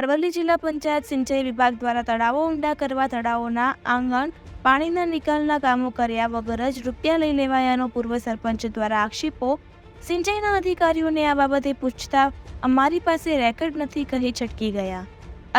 અરવલ્લી જિલ્લા પંચાયત સિંચાઈ વિભાગ દ્વારા તળાવો ઊંડા કરવા તળાવોના આંગણ પાણીના નિકાલના કામો કર્યા વગર જ રૂપિયા લઈ લેવાયાનો પૂર્વ સરપંચ દ્વારા આક્ષેપો. સિંચાઈના અધિકારીઓને આ બાબતે પૂછતા અમારી પાસે રેકર્ડ નથી કહી છટકી ગયા.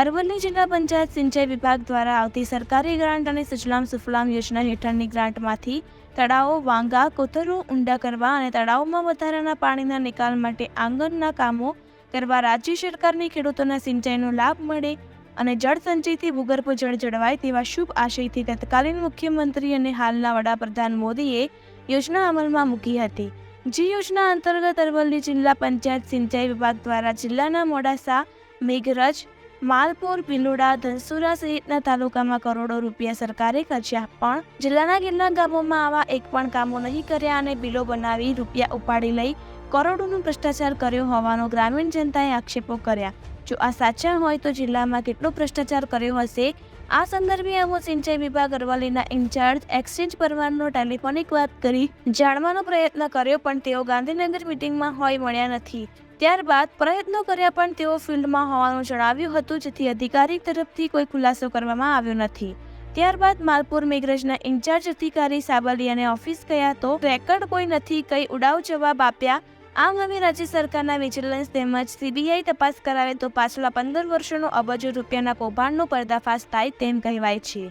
અરવલ્લી જિલ્લા પંચાયત સિંચાઈ વિભાગ દ્વારા આવતી સરકારી ગ્રાન્ટ અને સુજલામ સુફલામ યોજના હેઠળની ગ્રાન્ટમાંથી તળાવો વાંગા, કોથરો ઊંડા કરવા અને તળાવમાં વધારાના પાણીના નિકાલ માટે આંગણના કામો કરવા રાજ્ય સરકારની ખેડૂતોના સિંચાઈનો લાભ મળે અને જળ સંચયથી ભૂગર્ભ જળ જળવાય તેવા શુભ આશયથી તત્કાલીન મુખ્યમંત્રી અને હાલના વડાપ્રધાન મોદીએ યોજના અમલમાં મૂકી હતી. જે યોજના અંતર્ગત અરવલ્લી જિલ્લા પંચાયત સિંચાઈ વિભાગ દ્વારા જિલ્લાના મોડાસા, મેઘરજ, માલપુર, ભિલોડા, ધનસુરા સહિતના તાલુકામાં કરોડો રૂપિયા સરકારે ખર્ચ્યા પણ જિલ્લાના કેટલાક ગામોમાં આવા એક પણ કામો નહીં કર્યા અને બિલો બનાવી રૂપિયા ઉપાડી લઈ કરોડોનો ભ્રષ્ટાચાર કર્યો હોવાનો ગ્રામીણ જનતાએ આક્ષેપો કર્યા. જો આ સાચા હોય તો જિલ્લામાં કેટલો ભ્રષ્ટાચાર કર્યો હશે? આ સંદર્ભે અમો સિંચાઈ વિભાગ અરવલ્લીના ઇન્ચાર્જ એક્સચેન્જ પરમારનો ટેલિફોનિક વાત કરી જાણવાનો પ્રયત્ન કર્યો, પણ તેઓ ગાંધીનગર મિટિંગમાં હોય મળ્યા નથી. ત્યારબાદ પ્રયત્નો કર્યા, પણ તેઓ ફિલ્ડમાં હોવાનું જણાવ્યું હતું, જેથી અધિકારી તરફથી કોઈ ખુલાસો કરવામાં આવ્યો નથી. ત્યારબાદ માલપુર મેઘરજના ઇન્ચાર્જ અધિકારી સાબલિયાને ઓફિસ ગયા તો રેકર્ડ કોઈ નથી, કઈ ઉડાવ જવાબ આપ્યા. આમ હવે રાજ્ય સરકારના વિજિલન્સ તેમજ સીબીઆઈ તપાસ કરાવે તો પાછલા પંદર વર્ષોનો અબજો રૂપિયાના કૌભાંડનો પર્દાફાશ થાય તેમ કહેવાય છે.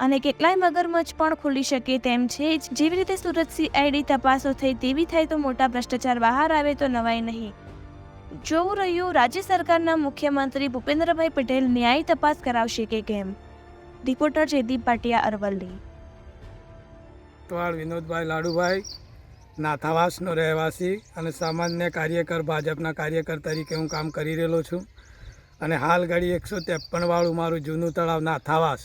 અને કેટલાય મગરમચ્છ પણ ખુલી શકે તેમ છે જેવી રીતે સુરત સીઆઈડી તપાસો થઈ તેવી થાય તો મોટા ભ્રષ્ટાચાર બહાર આવે તો નવાય નહીં. જોવું રહ્યું, રાજ્ય સરકારના મુખ્યમંત્રી ભૂપેન્દ્રભાઈ પટેલ ન્યાય તપાસ કરાવશે કે કેમ? રિપોર્ટર જયદીપ પાટિયા અરવલ્લી. વિનોદભાઈ લાડુભાઈ નાથાવાસનો રહેવાસી અને સામાન્ય કાર્યકર, ભાજપના કાર્યકર તરીકે હું કામ કરી રહેલો છું. અને હાલ ઘડી એકસો ત્રેપનવાળું મારું જૂનું તળાવ નાથાવાસ.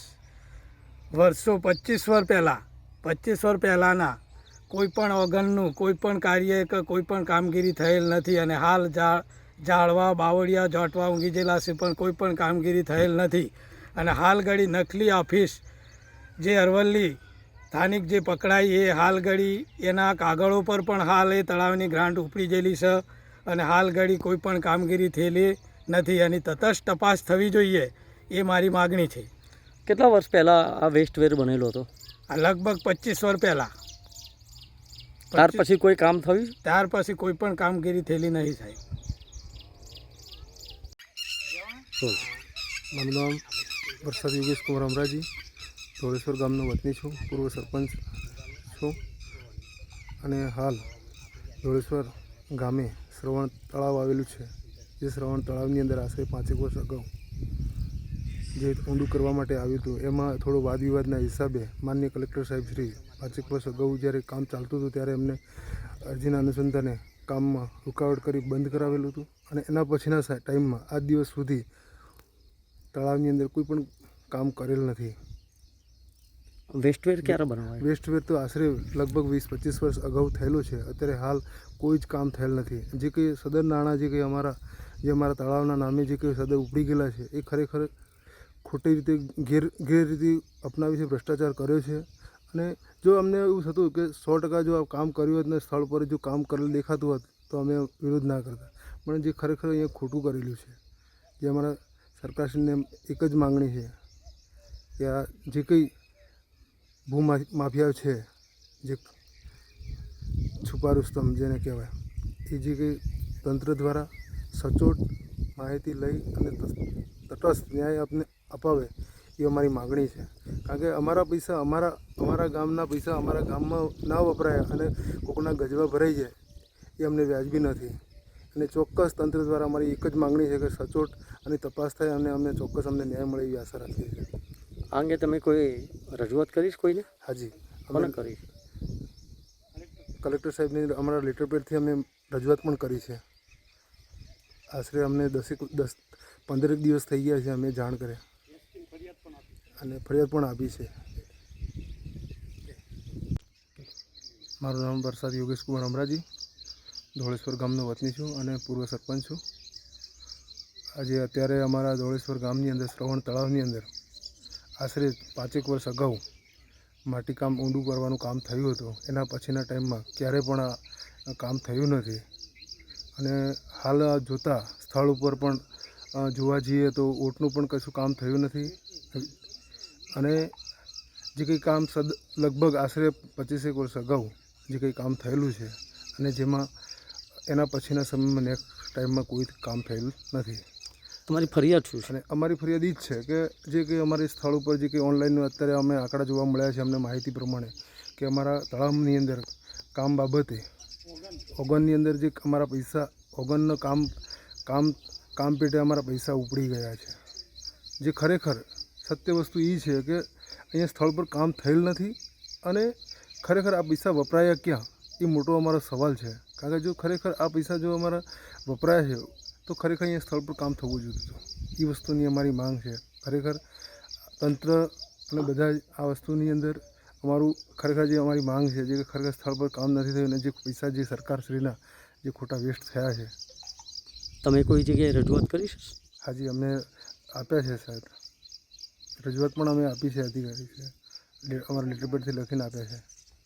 વર્ષો પચીસ વર્ષ પહેલાં, પચીસ વર્ષ પહેલાંના કોઈપણ ઓગણનું, કોઈ પણ કાર્ય કે કોઈ પણ કામગીરી થયેલ નથી અને હાલ ઝા ઝાડવા બાવળિયા, જોટવા, ઊંઘી ગયેલા છે પણ કોઈ પણ કામગીરી થયેલ નથી. અને હાલ ઘડી નકલી ઓફિસ જે અરવલ્લી સ્થાનિક જે પકડાઈ એ હાલ ઘડી એના કાગળો પર પણ હાલ એ તળાવની ગ્રાન્ટ ઉપડી ગયેલી છે અને હાલ ઘડી કોઈ પણ કામગીરી થયેલી નથી એની તટસ્થ તપાસ થવી જોઈએ એ મારી માગણી છે. કેટલા વર્ષ પહેલાં આ વેસ્ટવેર બનેલો હતો? આ લગભગ પચીસ વર્ષ પહેલાં. ત્યાર પછી કોઈ કામ થયું? ત્યાર પછી કોઈ પણ કામગીરી થયેલી નહીં થાય મારું નામ વરસાદ યોગેશ કુમાર અમરાજી. ધોળેશ્વર ગામનો વતની છું, પૂર્વ સરપંચ છું અને હાલ ધોળેશ્વર ગામે શ્રવણ તળાવ આવેલું છે. જે શ્રવણ તળાવની અંદર આશરે પાંચેક વર્ષ અગાઉ જે ઊંડું કરવા માટે આવ્યું હતું, એમાં થોડો વાદ વિવાદના હિસાબે માન્ય કલેક્ટર સાહેબ શ્રી પાંચેક વર્ષ અગાઉ જ્યારે કામ ચાલતું હતું ત્યારે એમને અરજીના અનુસંધાને કામમાં રૂકાવટ કરી બંધ કરાવેલું હતું અને એના પછીના ટાઈમમાં આજ દિવસ સુધી તળાવની અંદર કોઈ પણ કામ કરેલ નથી. વેસ્ટવેર ક્યારે બનાવાય? વેસ્ટવેર તો આશરે લગભગ વીસ, પચીસ વર્ષ અગાઉ થયેલું છે. અત્યારે હાલ કોઈ જ કામ થયેલ નથી. જે કંઈ સદર નાણાં, જે કંઈ અમારા, જે અમારા તળાવના નામે જે કંઈ સદર ઉપડી ગયેલા છે, એ ખરેખર ખોટી રીતે ગેર ગેરરીતિ અપનાવી છે, ભ્રષ્ટાચાર કર્યો છે. અને જો અમને એવું થતું કે સો ટકા જો આ કામ કર્યું હોત ને, સ્થળ પર જો કામ કરેલ દેખાતું હોત, તો અમે વિરોધ ના કરતા. પણ જે ખરેખર અહીંયા ખોટું કરેલું છે, જે અમારા સરકારશ્રીને એક જ માગણી છે કે આ જે કંઈ ભૂ માફિયા છે, જે છુપા રુસ્તમ જેને કહેવાય. એ જે કંઈ તંત્ર દ્વારા સચોટ માહિતી લઈ અને તટસ્થ ન્યાય આપને અપાવે, એ અમારી માગણી છે. કારણ કે અમારા પૈસા અમારા અમારા ગામના પૈસા અમારા ગામમાં ના વપરાય અને કોકના ગજવા ભરાઈ જાય, એ અમને વ્યાજબી નથી. અને ચોક્કસ તંત્ર દ્વારા અમારી એક જ માગણી છે કે સચોટ અને તપાસ થાય અને અમને ચોક્કસ અમને ન્યાય મળે એવી આશા રાખીએ છીએ. આ અંગે તમે કોઈ રજૂઆત કરીશ કોઈને? હાજી. કોને અમે કરી કલેક્ટર સાહેબની અમારા લેટર પેડથી અમે રજૂઆત પણ કરી છે. આશરે અમને દસેક દસ પંદરેક દિવસ થઈ ગયા છે અમે જાણ કર્યા. અને ફરિયાદ પણ આપી છે. મારું નામ વરસાદ યોગેશ કુમાર અમરાજી. ધોળેશ્વર ગામનો વતની છું અને પૂર્વ સરપંચ છું. આજે અત્યારે અમારા ધોળેશ્વર ગામની અંદર શ્રવણ તળાવની અંદર આશરે પાંચેક વર્ષ અગાઉ માટીકામ ઊંડું કરવાનું કામ થયું હતું. એના પછીના ટાઈમમાં ક્યારે પણ કામ થયું નથી. અને હાલ જોતા સ્થળ ઉપર પણ જોવા જઈએ તો ઓટનું પણ કશું કામ થયું નથી. અને જે કંઈ કામ સદ, લગભગ આશરે પચીસેક વર્ષ અગાઉ જે કંઈ કામ થયેલું છે અને જેમાં એના પછીના સમયમાં નેક્સ્ટ ટાઈમમાં કોઈ કામ થયેલું નથી. તમારી ફરિયાદ શું છે? અને અમારી ફરિયાદ એ જ છે કે જે કંઈ અમારી સ્થળ ઉપર જે કંઈ ઓનલાઈન અત્યારે અમે આંકડા જોવા મળ્યા છે અમને માહિતી પ્રમાણે કે અમારા તળાવની અંદર કામ બાબતે ઓગનની અંદર જે અમારા પૈસા ઓગનનું કામ કામ કામ પેટે અમારા પૈસા ઉપડી ગયા છે. જે ખરેખર સત્ય વસ્તુ એ છે કે અહીંયા સ્થળ પર કામ થયેલ નથી અને ખરેખર આ પૈસા વપરાયા ક્યાં? એ મોટો અમારો સવાલ છે. કારણ કે જો ખરેખર આ પૈસા જો અમારા વપરાયા છે તો ખરેખર અહીંયા સ્થળ પર કામ થવું જોઈએ હતું એ વસ્તુની અમારી માંગ છે. ખરેખર તંત્ર અને બધા આ વસ્તુની અંદર અમારું ખરેખર જે અમારી માંગ છે જે ખરેખર સ્થળ પર કામ નથી થયું અને જે પૈસા જે સરકારશ્રીના જે ખોટા વેસ્ટ થયા છે. તમે કોઈ જગ્યાએ રજૂઆત કરી છે? હાજી અમને આપ્યા છે સાહેબ. રજૂઆત પણ અમે આપી છે અધિકારી છે. અમારા લેટર પેડથી લખીને આપ્યા છે.